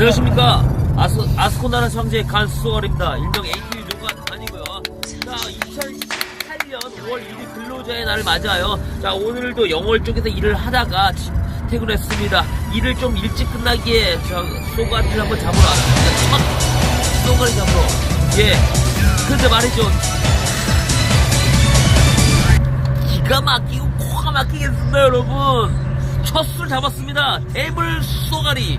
안녕하십니까. 아스, 아스코나는 형제 간수월입니다. 일명 ATV 농가 단이고요. 자 2018년 5월 1일 근로자의 날을 맞아요 자 오늘도 영월 쪽에서 일을 하다가 퇴근했습니다. 일을 좀 일찍 끝나기에 저 쏘가리를 한번 잡으러 왔습니다. 쏘가리 잡으러. 예. 근데 말이죠. 기가 막히고 코가 막히겠습니다 여러분. 첫 술 잡았습니다. 대물 쏘가리.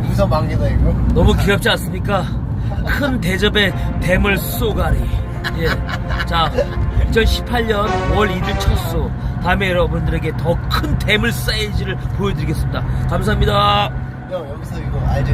무선 망기다 이거? 너무 귀엽지 않습니까? 큰 대접에 대물 쏘가리. 예. 자, 2018년 5월 1일 첫수 다음에 여러분들에게 더 큰 대물 사이즈를 보여드리겠습니다. 감사합니다. 형 여기서 이거 알지?